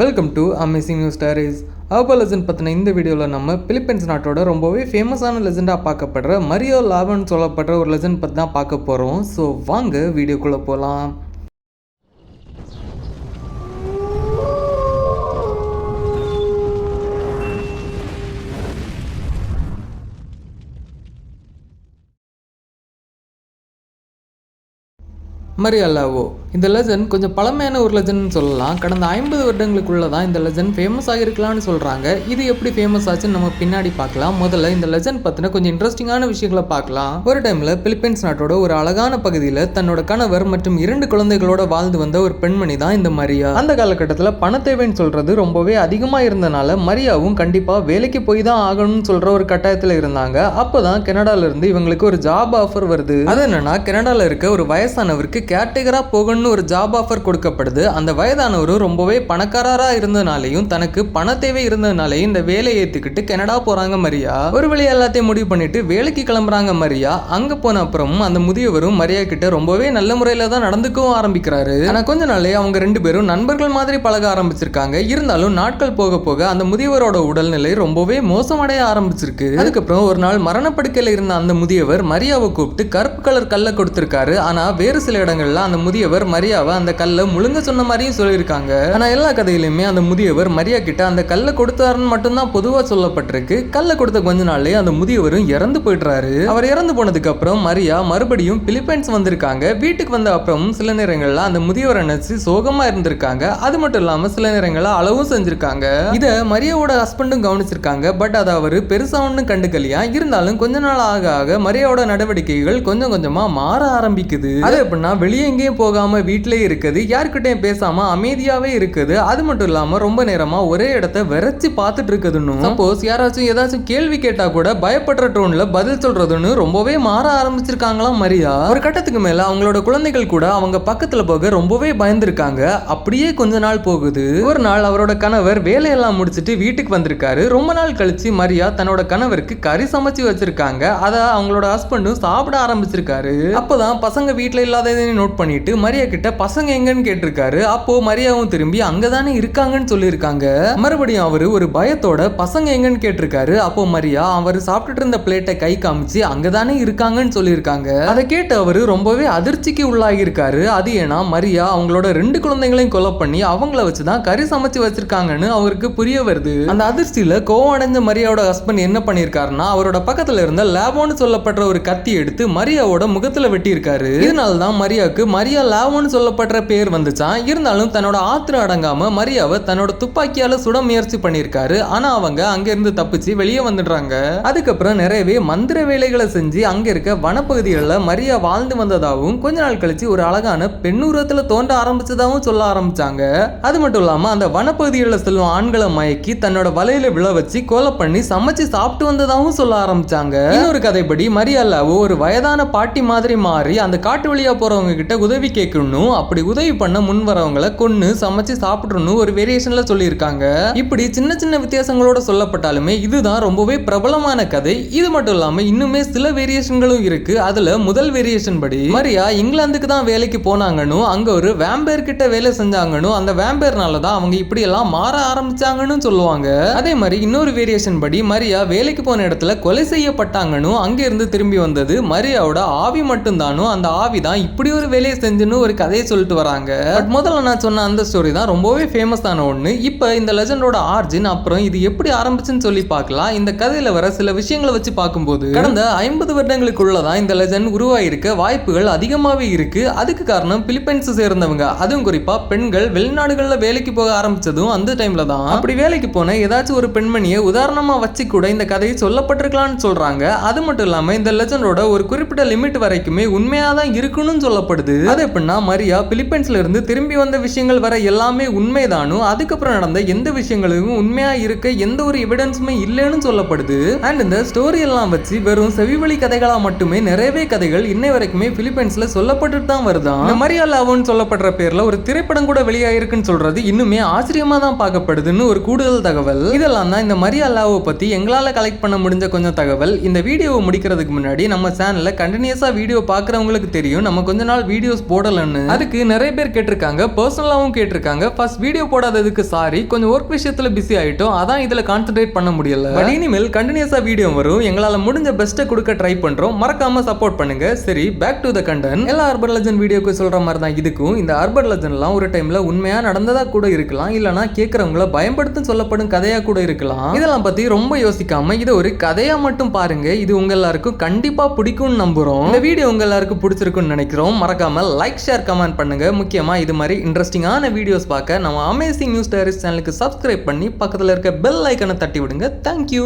Welcome to amazing new stories herbal lesson பற்றின இந்த வீடியோவில் நம்ம பிலிப்பைன்ஸ் நாட்டோட ரொம்பவே ஃபேமஸான லெஜெண்டாக பார்க்கப்படுற மரியோ லாவன் சொல்லப்படுற ஒரு லெசன் பற்றி தான் பார்க்க போகிறோம் ஸோ வாங்க வீடியோக்குள்ளே போகலாம் மரியாலாவோ இந்த லெசன் கொஞ்சம் பழமையான ஒரு லெஜண்ட்னு சொல்லலாம். கடந்த ஐம்பது வருடங்களுக்குள்ளே தான் இந்த லெசன் ஃபேமஸ் ஆகிருக்கலாம்னு சொல்கிறாங்க இது எப்படி ஃபேமஸ் ஆச்சுன்னு நம்ம பின்னாடி பார்க்கலாம். முதல்ல இந்த லெசன் பற்றின கொஞ்சம் இன்ட்ரெஸ்டிங்கான விஷயங்களை பார்க்கலாம். ஒரு டைமில் பிலிப்பைன்ஸ் நாட்டோட ஒரு அழகான பகுதியில் தன்னோட கணவர் மற்றும் இரண்டு குழந்தைகளோட வாழ்ந்து வந்த ஒரு பெண்மணி தான் இந்த மரியா. அந்த காலகட்டத்தில் பண தேவைன்னு சொல்கிறது ரொம்பவே அதிகமாக இருந்தனால மரியாவும் கண்டிப்பாக வேலைக்கு போய் தான் ஆகணும்னு சொல்கிற ஒரு கட்டாயத்தில் இருந்தாங்க. அப்போ தான் கனடாலேருந்து இவங்களுக்கு ஒரு ஜாப் ஆஃபர் வருது. அது என்னன்னா கனடாவில் இருக்க ஒரு வயசானவருக்கு கேட்டகராக போகணும்னு ஒரு ஜாப் ஆஃபர் கொடுக்கப்படுது. அந்த வயதானவரும் ரொம்பவே பணக்காரராக இருந்தனாலையும் தனக்கு பண தேவை இருந்ததுனாலையும் இந்த வேலையை ஏற்றுக்கிட்டு கனடா போகிறாங்க மரியா. ஒரு வழி எல்லாத்தையும் முடிவு பண்ணிட்டு வேலைக்கு கிளம்புறாங்க மரியா. அங்கே போன அப்புறமும் அந்த முதியவரும் மரியா கிட்ட ரொம்பவே நல்ல முறையில் தான் நடந்துக்கவும் ஆரம்பிக்கிறாரு. ஆனால் கொஞ்ச நாளே அவங்க ரெண்டு பேரும் நண்பர்கள் மாதிரி பழக ஆரம்பிச்சிருக்காங்க. இருந்தாலும் நாட்கள் போக போக அந்த முதியவரோட உடல்நிலை ரொம்பவே மோசமடைய ஆரம்பிச்சிருக்கு. அதுக்கப்புறம் ஒரு நாள் மரணப்படுக்கையில் இருந்த அந்த முதியவர் மரியாவை கூப்பிட்டு கருப்பு கலர் கல்லை கொடுத்திருக்காரு. ஆனால் வேறு சில இடங்கள்ல அந்த முதியவர் மரியாவை அந்த கல்லை முழுங்க சொன்ன மாதிரியும் சொல்லியிருக்காங்க. ஆனா எல்லா கதையிலுமே அந்த முதியவர் மரியா கிட்ட அந்த கல்லை கொடுத்தாருன்னு மட்டும்தான் பொதுவா சொல்லப்பட்டிருக்கு. கல்லை கொடுத்த கொஞ்ச நாள்லயே அந்த முதியவரும் இறந்து போயிடுறாரு. அவர் இறந்து போனதுக்கு அப்புறம் மரியா மறுபடியும் பிலிப்பைன்ஸ் வந்திருக்காங்க. வீட்டுக்கு வந்த அப்புறம் சில நேரங்கள்ல அந்த முதியவரை நினைச்சு சோகமா இருந்திருக்காங்க. அது மட்டும் இல்லாம சில நேரங்களில் அளவும் செஞ்சிருக்காங்க. இத மரியாவோட ஹஸ்பண்டும் கவனிச்சிருக்காங்க. பட் அதை அவர் பெருசா ஒன்றும் கண்டுக்கலையா? இருந்தாலும் கொஞ்ச நாள் ஆக ஆக மரியாவோட நடவடிக்கைகள் கொஞ்சம் கொஞ்சமா மாற ஆரம்பிக்குது. அது எப்படின்னா வெளியே எங்கேயும் போகாம வீட்டிலே இருக்குது யார்கிட்டயும் பேசாம அமைதியாவே இருக்குது. அது மட்டும் இல்லாம ரொம்ப நேரமா ஒரே இடத்த விரைச்சி பார்த்துட்டு இருக்குதுன்னு. சப்போஸ் யாராச்சும் ஏதாச்சும் கேள்வி கேட்டா கூட பயப்படுற டோன்ல பதில் சொல்றதுன்னு ரொம்பவே மாற ஆரம்பிச்சிருக்காங்களாம் மரியா. ஒரு கட்டத்துக்கு மேல அவங்களோட குழந்தைகள் கூட அவங்க பக்கத்துல போக ரொம்பவே பயந்துருக்காங்க. அப்படியே கொஞ்ச நாள் போகுது. ஒரு நாள் அவரோட கணவர் வேலையெல்லாம் முடிச்சிட்டு வீட்டுக்கு வந்திருக்காரு. ரொம்ப நாள் கழிச்சு மரியா தன்னோட கணவருக்கு கறி சமைச்சு வச்சிருக்காங்க. அதை அவங்களோட ஹஸ்பண்டும் சாப்பிட ஆரம்பிச்சிருக்காரு. அப்பதான் பசங்க வீட்டுல இல்லாததையும் நோட் பண்ணிட்டு மரியா கிட்ட பசங்க எங்கன்னு கேட்டிருக்காரு. அப்போ மரியாவும் திரும்பி அங்கதானே இருக்காங்கன்னு சொல்லியிருக்காங்க. மறுபடியும் அவரு ஒரு பயத்தோட பசங்க எங்கன்னு கேட்டிருக்காரு. அப்போ மரியா அவர் சாப்பிட்டுட்டு இருந்த பிளேட்டை கை காமிச்சு அங்கதானே இருக்காங்கன்னு சொல்லியிருக்காங்க. அதை கேட்டு அவரு ரொம்பவே அதிர்ச்சிக்கு உள்ளாகியிருக்காரு. அது ஏன்னா மரியா அவங்களோட ரெண்டு குழந்தைகளையும் கொலை பண்ணி அவங்கள வச்சுதான் கறி சமைச்சு வச்சிருக்காங்கன்னு அவருக்கு புரிய வருது. அந்த அதிர்ச்சியில கோவம் அடைஞ்ச மரியாவோட ஹஸ்பண்ட் என்ன பண்ணியிருக்காருன்னா அவரோட பக்கத்துல இருந்த லேபோன்னு சொல்லப்படுற ஒரு கத்தி எடுத்து மரியாவோட முகத்துல வெட்டியிருக்காரு. இதனால தான் மரியாவுக்கு மரியா லேவோன்னு சொல்லப்படுற பேர் வந்துச்சான் இருந்தாலும் தன்னோட ஆத்திரம் அடங்காம மரியாவை தன்னோட துப்பாக்கியால சுட முயற்சி பண்ணியிருக்காரு. ஆனா அவங்க அங்கேருந்து தப்பிச்சு வெளியே வந்துடுறாங்க. அதுக்கப்புறம் நிறையவே மந்திர வேலைகளை செஞ்சு அங்க இருக்க வனப்பகுதிகளில் மரியா வாழ்ந்து வந்ததாகவும் கொஞ்ச நாள் கழிச்சு ஒரு அழகான பெண்ணுரத்தில் தோன்ற ஆரம்பிச்சதாகவும் சொல்ல ஆரம்பிச்சாங்க. அது மட்டும் இல்லாம அந்த வனப்பகுதிகளில் செல்லும் ஆண்களை மயக்கி தன்னோட வலையில விழ வச்சு கொலை பண்ணி சமைச்சு சாப்பிட்டு வந்ததாகவும் சொல்ல ஆரம்பிச்சாங்க. இன்னொரு கதைப்படி மரியாலாவோ ஒரு வயதான பாட்டி மாதிரி மாறி அந்த காட்டு வழியா போறவங்க கிட்ட உதவி கேட்கணும் அப்படி உதவி பண்ண முன் வரவங்களை கொண்டு சமைச்சு சாப்பிடணும் ஒரு வேரியேஷன்ல சொல்லியிருக்காங்க. இப்படி சின்ன சின்ன வித்தியாசங்களோட சொல்லப்பட்டாலுமே இதுதான் ரொம்பவே பிரபலமான கதை. இது மட்டும் இல்லாம இன்னுமே சில வேரியேஷன்களும் இருக்கு. அதுல முதல் வேரியேஷன் படி மரியா இங்கிலாந்துக்கு தான் வேலைக்கு போனாங்கன்னு அங்க ஒரு வேம்பேர் கிட்ட வேலை செஞ்சாங்கன்னு அந்த வேம்பேர்னால தான் அவங்க இப்படி எல்லாம் மாற ஆரம்பிச்சாங்கன்னு சொல்லுவாங்க. அதே மாதிரி இன்னொரு வேரியேஷன் படி மரியா வேலைக்கு போன இடத்துல கொலை செய்யப்பட்டாங்கன்னு அங்க இருந்து திரும்பி வந்தது மரியாவோட ஆவி மட்டும்தானோ அந்த ஆவி தான் இப்படி ஒரு வேலையை செஞ்சுன்னு ஒரு கதையை சொல்லிட்டு வராங்க. பட் முதல்ல நான் சொன்ன அந்த ஸ்டோரி தான் ரொம்பவே ஃபேமஸான ஒன்று இப்போ இந்த லெஜண்டோட ஆர்ஜின் அப்புறம் இது எப்படி ஆரம்பிச்சுன்னு சொல்லி பார்க்கலாம். இந்த கதையில வர சில விஷயங்களை வச்சு பார்க்கும்போது கடந்த ஐம்பது வருடங்களுக்குள்ள தான் இந்த லெஜண்ட் உருவாயிருக்க வாய்ப்புகள் அதிகமாகவே இருக்கு. அதுக்கு காரணம் பிலிப்பைன்ஸை சேர்ந்தவங்க. அதுவும் குறிப்பாக பெண்கள் வெளிநாடுகளில் வேலைக்கு போக ஆரம்பிச்சதும் அந்த டைம்ல தான். அப்படி வேலைக்கு போன ஏதாச்சும் ஒரு பெண்மணியை உதாரணமாக வச்சு கூட இந்த கதையை சொல்லப்பட்டிருக்கலாம்னு சொல்றாங்க. அது மட்டும் இல்லாமல் இந்த லெஜண்டோட ஒரு குறிப்பிட்ட லிமிட் வரைக்குமே உண்மையாக தான் இருக்குன்னு சொல்லப்படுது. அது எப்படின்னா மரியா பிலிப்பைன்ஸ்ல இருந்து திரும்பி வந்த விஷயங்கள் வர எல்லாமே உண்மைதானும் அதுக்கப்புறம் நடந்த எந்த விஷயங்களுக்கும் உண்மையா இருக்க எந்த ஒரு எவிடன்ஸுமே இல்லைன்னு சொல்லப்படுது. அண்ட் இந்த ஸ்டோரி எல்லாம் வச்சு வெறும் செவிவழி கதைகளா மட்டுமே நிறையவே கதைகள் இன்னை வரைக்குமே பிலிப்பைன்ஸ்ல சொல்லப்பட்டுட்டு தான் வருதான் இந்த மரியா லாவோன்னு சொல்லப்படுற பேர்ல ஒரு திரைப்படம் கூட வெளியாயிருக்குன்னு சொல்றது இன்னுமே ஆச்சரியமா தான் பார்க்கப்படுதுன்னு ஒரு கூடுதல் தகவல். இதெல்லாம் தான் இந்த மரியா லாவை பத்தி எங்களால் கலெக்ட் பண்ண முடிஞ்ச கொஞ்சம் தகவல். இந்த வீடியோவை முடிக்கிறதுக்கு முன்னாடி நம்ம சேனலில் கண்டினியூஸாக வீடியோ பார்க்குறவங்களுக்கு தெரியும். நம்ம கொஞ்ச நாள் வீடியோஸ் போடலன்னு பண்ணு அதுக்கு நிறைய பேர் கேட்டிருக்காங்க பர்சனலாவும் கேட்டிருக்காங்க. ஃபர்ஸ்ட் வீடியோ போடாததுக்கு சாரி கொஞ்சம் ஒர்க் விஷயத்துல பிஸி ஆயிட்டோம். அதான் இதுல கான்சென்ட்ரேட் பண்ண முடியல. பட் இனிமேல் கண்டினியூஸா வீடியோ வரும். எங்களால முடிஞ்ச பெஸ்ட்டை கொடுக்க ட்ரை பண்றோம். மறக்காம சப்போர்ட் பண்ணுங்க. சரி பேக் டு த கண்டன் எல்லா அர்பன் லெஜன் வீடியோக்கு சொல்ற மாதிரி தான் இதுக்கும். இந்த அர்பன் லெஜன்லாம் ஒரு டைம்ல உண்மையா நடந்ததா கூட இருக்கலாம். இல்லனா கேட்கறவங்கள பயன்படுத்தும் சொல்லப்படும் கதையா கூட இருக்கலாம். இதெல்லாம் பத்தி ரொம்ப யோசிக்காம இதை ஒரு கதையா மட்டும் பாருங்க. இது உங்க எல்லாருக்கும் கண்டிப்பா பிடிக்கும்னு நம்புறோம். இந்த வீடியோ உங்க எல்லாருக்கும் பிடிச்சிருக்கும்னு நினைக்கிறோம். மறக்காம லைக் ஷேர் கமெண்ட் பண்ணுங்க. முக்கியமா இது மாதிரி இன்ட்ரெஸ்டிங்கான வீடியோஸ் பார்க்க நம்ம அமேசிங் நியூஸ் டைரிஸ் சேனலுக்கு சப்ஸ்கிரைப் பண்ணி பக்கத்துல இருக்க பெல் ஐக்கனை தட்டி விடுங்க. தேங்க்யூ